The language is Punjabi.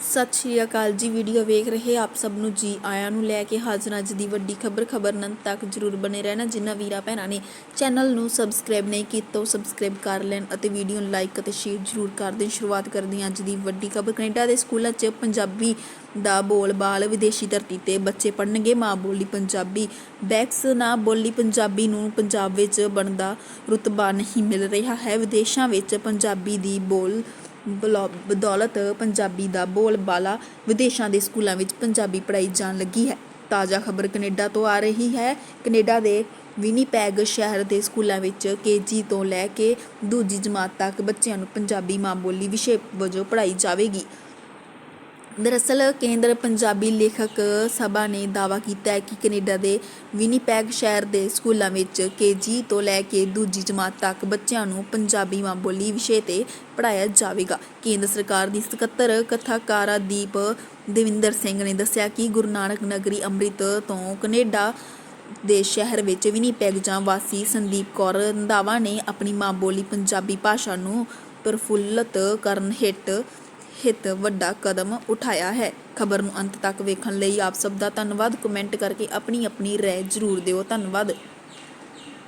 ਸਤਿ ਸ਼੍ਰੀ ਅਕਾਲ ਜੀ ਵੀਡੀਓ ਵੇਖ ਰਹੇ ਆਪ ਸਭ ਨੂੰ ਜੀ ਆਇਆਂ ਨੂੰ ਲੈ ਕੇ ਹਾਜ਼ਰ ਅੱਜ ਦੀ ਵੱਡੀ ਖਬਰ ਖਬਰ ਨੰਤ ਤੱਕ ਜਰੂਰ ਬਨੇ ਰਹਿਣਾ, ਜਿਨ੍ਹਾਂ ਵੀਰਾ ਭੈਣਾਂ ਨੇ ਚੈਨਲ ਨੂੰ ਸਬਸਕ੍ਰਾਈਬ ਨਹੀਂ ਕੀਤਾ, ਉਹ ਸਬਸਕ੍ਰਾਈਬ ਕਰ ਲੈਣ ਅਤੇ ਵੀਡੀਓ ਨੂੰ ਲਾਈਕ ਅਤੇ ਸ਼ੇਅਰ ਜਰੂਰ ਕਰ ਦੇਣ। ਸ਼ੁਰੂਆਤ ਕਰਦੇ ਹਾਂ ਅੱਜ ਦੀ ਵੱਡੀ ਖਬਰ। ਕੈਨੇਡਾ ਦੇ ਸਕੂਲਾਂ 'ਚ ਪੰਜਾਬੀ ਦਾ ਬੋਲਬਾਲ ਵਿਦੇਸ਼ੀ ਧਰਤੀ ਤੇ ਬੱਚੇ ਪੜ੍ਹਨਗੇ। ਮਾਂ ਬੋਲੀ ਪੰਜਾਬੀ, ਬੈਕਸ ਨਾ ਬੋਲੀ ਪੰਜਾਬੀ ਨੂੰ ਪੰਜਾਬ ਵਿੱਚ ਬਣਦਾ ਰੁਤਬਾ ਨਹੀਂ ਮਿਲ ਰਿਹਾ ਹੈ। ਵਿਦੇਸ਼ਾਂ ਵਿੱਚ ਪੰਜਾਬੀ ਦੀ ਬੋਲ ਬਲੌ ਬਦੌਲਤ ਪੰਜਾਬੀ ਦਾ ਬੋਲਬਾਲਾ ਵਿਦੇਸ਼ਾਂ ਦੇ ਸਕੂਲਾਂ ਵਿੱਚ ਪੰਜਾਬੀ ਪੜ੍ਹਾਈ ਜਾਣ ਲੱਗੀ ਹੈ। ਤਾਜ਼ਾ ਖਬਰ ਕੈਨੇਡਾ ਤੋਂ ਆ ਰਹੀ ਹੈ। ਕੈਨੇਡਾ ਦੇ ਵਿਨੀਪੈਗ ਸ਼ਹਿਰ ਦੇ ਸਕੂਲਾਂ ਵਿੱਚ ਕੇਜੀ ਤੋਂ ਲੈ ਕੇ ਦੂਜੀ ਜਮਾਤ ਤੱਕ ਬੱਚਿਆਂ ਨੂੰ ਪੰਜਾਬੀ ਮਾਂ ਬੋਲੀ ਵਿਸ਼ੇ ਵਜੋਂ ਪੜ੍ਹਾਈ ਜਾਵੇਗੀ। ਦਰਅਸਲ ਕੇਂਦਰ ਪੰਜਾਬੀ ਲੇਖਕ ਸਭਾ ਨੇ ਦਾਅਵਾ ਕੀਤਾ ਹੈ ਕਿ ਕੈਨੇਡਾ ਦੇ ਵਿਨੀਪੈਗ ਸ਼ਹਿਰ ਦੇ ਸਕੂਲਾਂ ਵਿੱਚ ਕੇਜੀ ਤੋਂ ਲੈ ਕੇ ਦੂਜੀ ਜਮਾਤ ਤੱਕ ਬੱਚਿਆਂ ਨੂੰ ਪੰਜਾਬੀ ਮਾਂ ਬੋਲੀ ਵਿਸ਼ੇ ਤੇ ਪੜ੍ਹਾਇਆ ਜਾਵੇਗਾ। ਕੇਂਦਰ ਸਰਕਾਰ ਦੀ ਸਕੱਤਰ ਕਥਾਕਾਰਾ ਦੀਪ ਦਵਿੰਦਰ ਸਿੰਘ ਨੇ ਦੱਸਿਆ ਕਿ ਗੁਰੂ ਨਾਨਕ ਨਗਰੀ ਅੰਮ੍ਰਿਤ ਤੋਂ ਕੈਨੇਡਾ ਦੇ ਸ਼ਹਿਰ ਵਿੱਚ ਵਿਨੀਪੈਗ ਜਾਂ ਵਾਸੀ ਸੰਦੀਪ ਕੌਰ ਰੰਧਾਵਾ ਨੇ ਆਪਣੀ ਮਾਂ ਬੋਲੀ ਪੰਜਾਬੀ ਭਾਸ਼ਾ ਨੂੰ ਪ੍ਰਫੁੱਲਤ ਕਰਨ ਹਿੱਟ ਹਿੱਤ ਵੱਡਾ ਕਦਮ ਉਠਾਇਆ ਹੈ। ਖਬਰ ਨੂੰ ਅੰਤ ਤੱਕ ਵੇਖਣ ਲਈ ਆਪ ਸਭ ਦਾ ਧੰਨਵਾਦ। ਕਮੈਂਟ ਕਰਕੇ ਆਪਣੀ ਆਪਣੀ ਰਾਏ ਜ਼ਰੂਰ ਦਿਓ। ਧੰਨਵਾਦ।